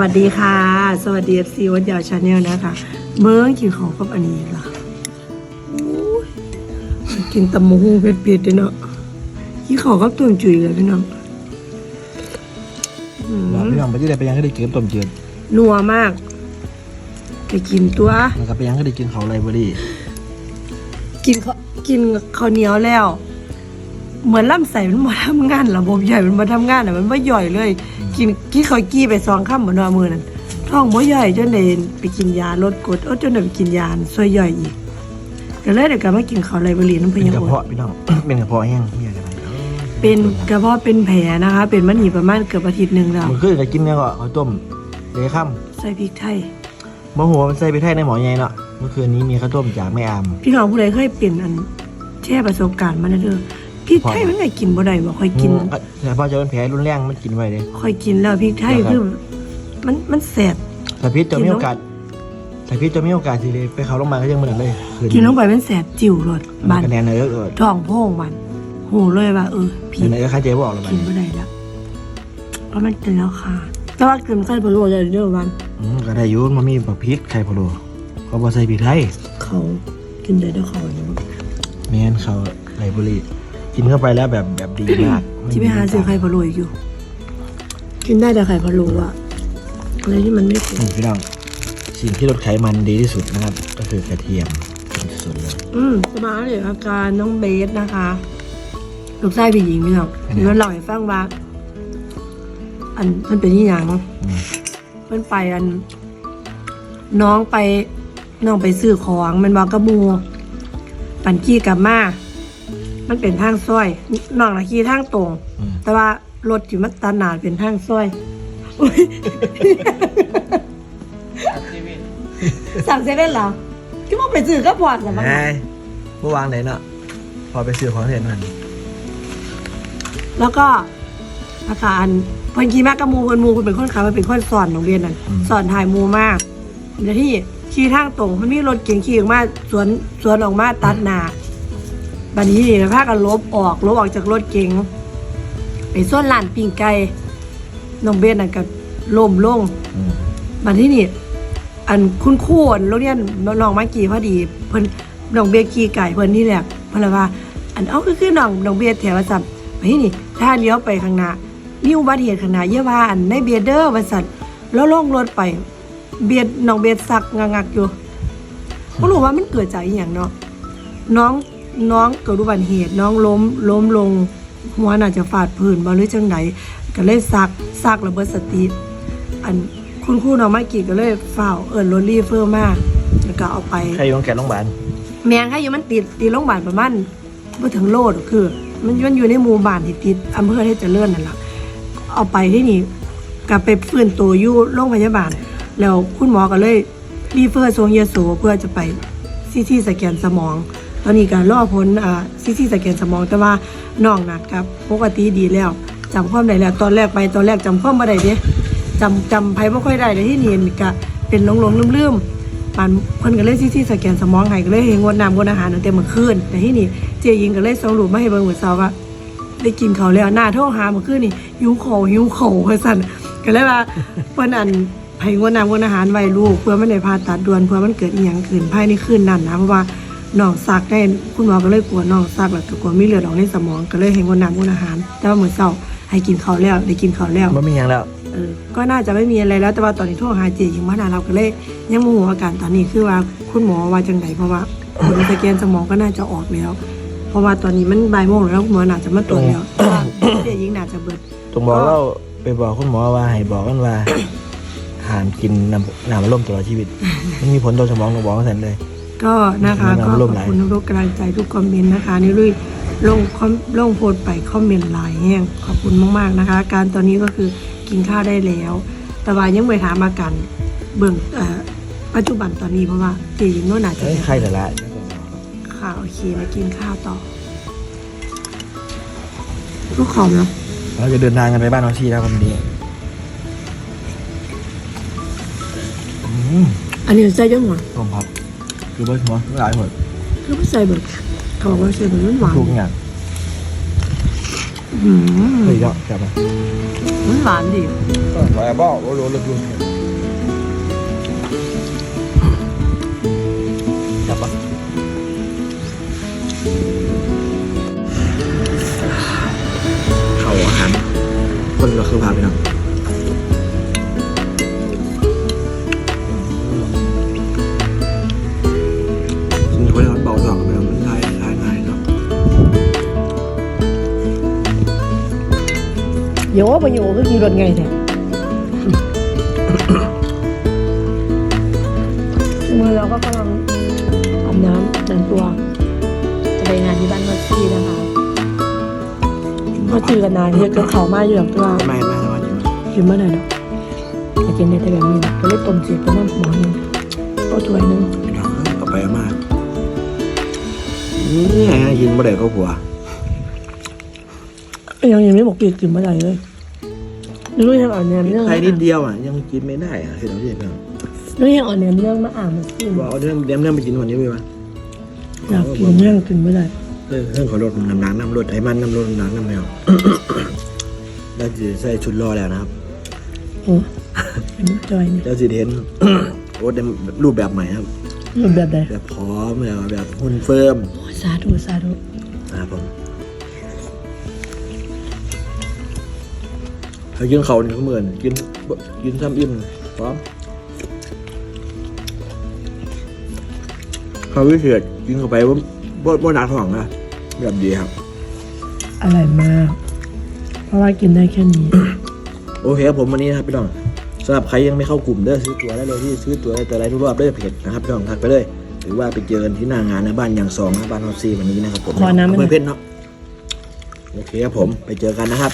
วัสดีค่ะ สวัสดีเอฟซีวัดยาวชาแนลนะคะ เมื่อกินของกับอันนี้ล่ะโอ้ยกินตำมะฮุ่งเผ็ดๆด้วยเนาะกินของกับต้มจุยเลยพี่น้องอืมบอกพี่น้องไปที่ใดไปยังก็ได้กินต้มจืดนัวมากไปกินตัวมันก็ไปยังก็ได้กินเขาวไรเบอรี่กินข้าวกินข้าวเหนียวแล้ว เหมือนลำไส้มันมาทำงานระบบใหญ่มันมาทำงานอะมันไม่ย่อยเลย กินกินข้าวกี้ไปสองข้ามเหมือนว่ามือนั่นท้องไม่ย่อยจนเดนไปกินยาลดกรดเออจนเดนไปกินยาช่วยย่อยอีกก็เลยเดี๋ยวกลับมากินข้าวไรเบอรี่น้ำพเป็นยากระบเพาะพี่น้อง เป็นกระเพาะแห้งมีอะไรกันเป็นกระเพาะเป็นแผลนะคะ เป็นมันหีประมาณเกือบอาทิตย์หนึ่งแล้วมันคือจะกินเนี่ยก็ข้าวต้มเดี๋ยวค่ใส่พริกไทยำมะหัวมันใส่ไปไทยในหมอใหญ่เนาะเมื่อคืนนี้มีข้าวต้มจากแม่อามพี่น้องผู้ใดเคยเปลี่ยนอันแช่ประสบการณ์มาเด้อ พริกไทยมันไงกินบ่ได้บ่ค่อยกินอืมแต่พอจะเป็นแผลรุนแรงมันกินไว้เลยค่อยกินแล้วพริกไทยคือมันมันแสบแต่พิษจะมีโอกาสแต่พิษจะมีโอกาสที่ไปเขาโรงพยาบาลก็ยังเหมือนเลยคืนกินลงไปมันแสบจิ๋วรสมับานนคะแนนเลยเออท้องโพ่งมันโหเลยว่าเออผิเดี๋ยดวไหนก็ค่าเจ๊บอกเราไปกินบ่ได้แล้วเพราะมันกินแล้วค่ะ แต่ว่ากินไข่พะโล้จะเด้อวันอืมก็ได้อยุ่มันมีแบบพริกไข่พะโล้เขาบอกใส่พริกไทยเขากินได้ด้วยเขาเนาะแม่นเขาไรเบอรี่ กินเข้าไปแล้วแบบแบบดีมากที่ไปหาซื้อไข่พะโล้อีกอยู่ กินได้แต่ไข่พะโล้อะอะไรที่มันไม่เผ็ดอืมพี่น้องสิ่งที่ลดไขมันดีที่สุดนะครับ ก็คือกระเทียมเป็นสุดเลยอืมจะมาอัปเดตอาการน้องเบสนะคะลูกชายผู้หญิงพี่น้องอันนี้เดี๋ยวเล่าให้ฟังว่าอันมันเป็นยี่หยังอืมเพิ่นไปอัน น้องไปน้องไปซื้อของมันบอกกระมูปั่นขี่กลับมา มันเป็นทางซอยน้องนะขี่ทางตรง อืม แต่ว่ารถที่มันตัดหนาเป็นทางซอยอุ๊ยสั่งเซเว่นเหรอที่มันไปซื้อก็พอดแต่มันไอ้เมื่อวางไหนเนาะพอไปซื้อของเสร็จมันแล้วก็อาการเพิ่นขี่มากกับหมูเพิ่นหมูเพิ่นเป็นคนขับมันเป็นคนสอนโรงเรียนนั่นสอนถ่ายหมูมากเดี๋ยวที่ขี่ทางตรงมันมีรถเก๋งขี่ออกมาสวนสวนออกมาตัดหน้า บัดนี้นี่พากันลบออกลบออกจากรถเก๋งไปส่วนลานปิงไก่น้องเบนน่ะก็ล้มลงบัดนี้นี่ อันคุณครูอันโรงเรียนน้องมากี่พอดีเพิ่นน้องเบียร์ขี่ไก่เพิ่นนี่แหละเพิ่นเลว่า อันเอาคือคือน้องน้องเบียแถวว่าซั่นไปนี่ ถ้าเลี้ยวไปข้างหน้ามีอุบัติเหตุข้างหน้าอย่าว่าอันในเบียเด้อว่าซั่นแล้วลงรถไป เบียร์น้องเบียสักงักๆอยู่บ่รู้ว่ามันเกิดจากอีหยังเนาะน้อง น้องเกิดอุบัติเหตุ น้องล้มล้มลง หัวน่าจะฟาดพื้นบ่หรือจังไดก็เลยสักสักระเบิดสติอันคุณครูน้องมากีก็เลยฝ้าวเอิญรถรีเฟอร์มาแล้วก็เอาไปใครอยู่โรงแกะโรงพยาบาลแมงค่ะอยู่มันติดตีโรงพยาบาลประมาณไม่ถึงโลดอกคือ มันมันอยู่ในหมู่บ้านที่ติดอำเภอที่เจริญนั่นแหละเอาไปที่นี่กลับไปฟื้นตัวอยู่โรงพยาบาล แล้วคุณหมอก็เลยรีเฟอร์ทรงยโสเพื่อจะไปซีทีสแกนสมอง ตอนนี้ก็รอผลอ่าซีทีสแกนสมองแต่ว่าน้องนัดครับปกติดีแล้วจำความได้แล้ว ตอนแรกไปตอนแรกจำความบ่ได้เด้จำจำไผบ่ค่อยได้เลยที่นี่ก็เป็นหลงๆลืมๆปานเพิ่นก็เลยซีทีสแกนสมองให้ก็เลยเห็นงดน้ำงดอาหารตั้งแต่เมื่อคืนแต่ที่นี่เจยิงก็เลยส่งรูปมาให้เบิ่งเมื่อเช้าว่าได้กินเขาแล้วหน้าโทรหาเมื่อคืนนี่หิวข้าหิวข้าวว่าซั่นก็เลยว่าเพิ่นอันให้งดน้ำงดอาหารไว้ลูกเพื่อมันได้ผ่าตัดด่วนเพื่อมันเกิดอีหยังขึ้นภายในคืนนั้นนะเพราะว่า น้องซักได้คุณหมอก็เลยกลัวน้องซักแล้วก็กลัวมีเลือดออกในสมองก็เลยให้งดน้ำงดอาหาร แต่ว่ามื้อเช้าให้กินข้าวแล้วได้กินข้าวแล้วมันมีอย่างแล้วเออก็น่าจะไม่มีอะไรแล้วแต่ว่าตอนนี้โทรหาเจยิงมานาเราก็เลย ยังโมโหอาการตอนนี้คือว่าคุณหมอว่าจังไดเพราะว่าผลสแกนสมองก็น่าจะออกแล้ว เพราะว่าตอนนี้มันบ่ายโมงแล้วคุณหมอน่าจะมาตรวจแล้วแต่ว่าเจยิงน่าจะเบิดตรงบอกเราไปบอกคุณหมอว่าให้บอกกันว่าห้ามกินน้ำน้ำมันล่มตลอดชีวิตมันมีผลต่อสมองต้องบอกกันเสร็จเลย ก็นะคะมีก็น้ำขร่อวบมหลายคุณทุกกำลังใจทุกคอมเมนต์นะคะนี่ลุยลงคอมลงโพสต์ไปคอมเมนต์หลายแห้งขอบคุณมากๆนะคะ การตอนนี้ก็คือกินข้าวได้แล้ว แต่ว่ายังไม่ถามอาการเบื้องเอ่อปัจจุบันตอนนี้เพราะว่าเจยิงโน่นน่าจะเอ้ยใครแต่ละค่ะโอเคมากินข้าวต่อลูกขอมเนาะเราจะเดินทางกันไปบ้านน้องชีแล้ววันนี้อืมอันนี้ใส่ยังหวานผมพับ คือเบิร์ดหัวหลายหัวคือไม่ใส่เบิร์ดเขาบอกว่าใส่เบิร์ดมันหวานทุกอย่างอืมเฮ้ยเนาะจับมามันหวานดิไปบ่โอ้โหรถยุ่งจับปะเข้าอาหารคนเราคือพาไปเนาะ โยมาโยก็ขี่รถไงแท้มือเราก็กำลังอาบน้ำแต่งตัวจะไปงานที่บ้านมัสซีนะคะมาจือกันนานเฮ็ดกับเขาวมาอยู่แบบตัวไม่ไม่ไม่ไม่กินเมื่อไหร่เนาะแต่กินได้แต่แบบนี้นะก็เลยต้มเสียบไปนั่นหมอหนึงก็ถ้วยหนึงไม่น้องเอาไปมากนี่ไงยินบ่ได้ก็ผัว ยังยังไม่บอกปีกกินเมื่อไหร่เลยนึกยังอ่อนแนมเรื่องใครนิดเดียวอะยังกินไม่ได้อะคือเราเรียกกันนึกยังอ่อนแนมเรื่องมาอ่านมาซีบอกเอาเรื่องเดี๋ยวเรื่องไปกินวันนี้ไปวะอยากกินเรื่องกินเมื่อไหร่เออเรื่องของรถน้ำหนักน้ำรถไอ้มันน้ำรถน้ำหนักน้ำแมวแล้วจะใส่ชุดรอแล้วนะครับโอ้เป็นจอยเนี่ยแล้วสิเห็นโอ้เดมรูปแบบใหม่ครับรูปแบบใดแบบพร้อมแบบแบบหุ่นเฟิร์มโอ้สาธุสาธุนะครับผม เขากินเขาเนี่ยเขาเหมือนกินกินซ้ำอิ่มพร้อมเขาวิเศษกินเข้าไปว่าบ่บ่หนักท้องนะแบบดีครับอร่อยมาก เพราะว่ากินได้แค่นี้ โอเคครับผมวันนี้นะครับพี่น้องสำหรับใครยังไม่เข้ากลุ่มเด้อซื้อตัวได้เลยที่ซื้อตัวได้แต่ไรทุกรอบเด้อเพจนะครับพี่น้องทักไปเลย หรือว่าไปเจอกันที่หน้างานนะบ้านอย่างสองนะบ้านฮอตซีวันนี้นะครับผมขอน้ำหน่อยเพื่อนเพชรเนาะโอเคครับผมไปเจอกันนะครับ